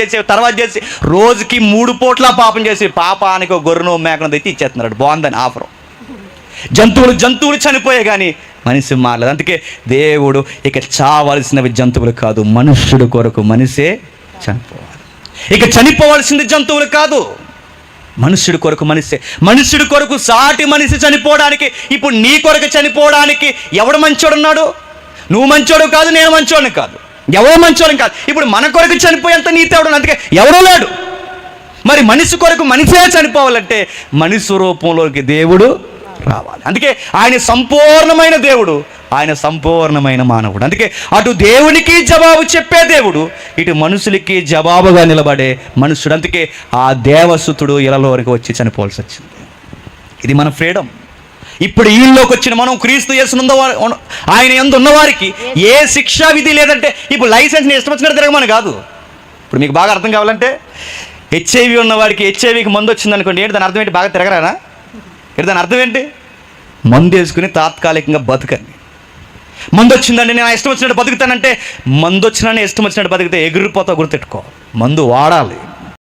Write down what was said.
చేసి తర్వాత చేసి రోజుకి మూడు పూట్ల పాపం చేసి పాపానికి గొర్రెను మేకను తెచ్చి ఇచ్చేస్తున్నాడు. బాగుందని ఆఫర్. జంతువులు జంతువులు చనిపోయాయి కానీ మనిషి మారలేదు. అందుకే దేవుడు ఇక చావలసినవి జంతువులు కాదు మనుష్యుడు కొరకు మనిషే చనిపోవాలి. ఇక చనిపోవలసింది జంతువులు కాదు మనుష్యుడి కొరకు మనిషే. మనుష్యుడి కొరకు సాటి మనిషి చనిపోవడానికి ఇప్పుడు నీ కొరకు చనిపోవడానికి ఎవడు మంచోడున్నాడు? నువ్వు మంచోడు కాదు నేను మంచోడిని కాదు. ఎవరు మంచోడిని కాదు. ఇప్పుడు మన కొరకు చనిపోయేంత నీతేవడు అందుకే ఎవరో లేడు. మరి మనిషి కొరకు మనిషే చనిపోవాలంటే మనిషి రూపంలోకి దేవుడు రావాలి. అందుకే ఆయన సంపూర్ణమైన దేవుడు ఆయన సంపూర్ణమైన మానవుడు. అందుకే అటు దేవునికి జవాబు చెప్పే దేవుడు ఇటు మనుషులకి జవాబుగా నిలబడే మనుషుడు. అందుకే ఆ దేవసుతుడు ఇలలోనికి వచ్చి చనిపోవాల్సి వచ్చింది. ఇది మన ఫ్రీడమ్. ఇప్పుడు ఈలోకి వచ్చిన మనం క్రీస్తు చేస్తున్న ఆయన ఎందు ఉన్నవారికి ఏ శిక్షా విధి లేదంటే ఇప్పుడు లైసెన్స్ ఇష్టం వచ్చినట్టు తిరగమని కాదు. ఇప్పుడు మీకు బాగా అర్థం కావాలంటే హెచ్ఐవి ఉన్నవాడికి హెచ్ఐవికి మందు వచ్చింది అనుకోండి ఏంటి దాని అర్థం ఏంటి? బాగా తిరగరానా? ఏంటి దాని అర్థం ఏంటి? మందు వేసుకుని తాత్కాలికంగా బతకండి. మందు వచ్చిందండి నేను ఇష్టం వచ్చినట్టు బతుకుతానంటే మందు వచ్చినా ఇష్టం వచ్చినట్టు బతికితే ఎగిరిపోతా గుర్తెట్టుకో మందు వాడాలి.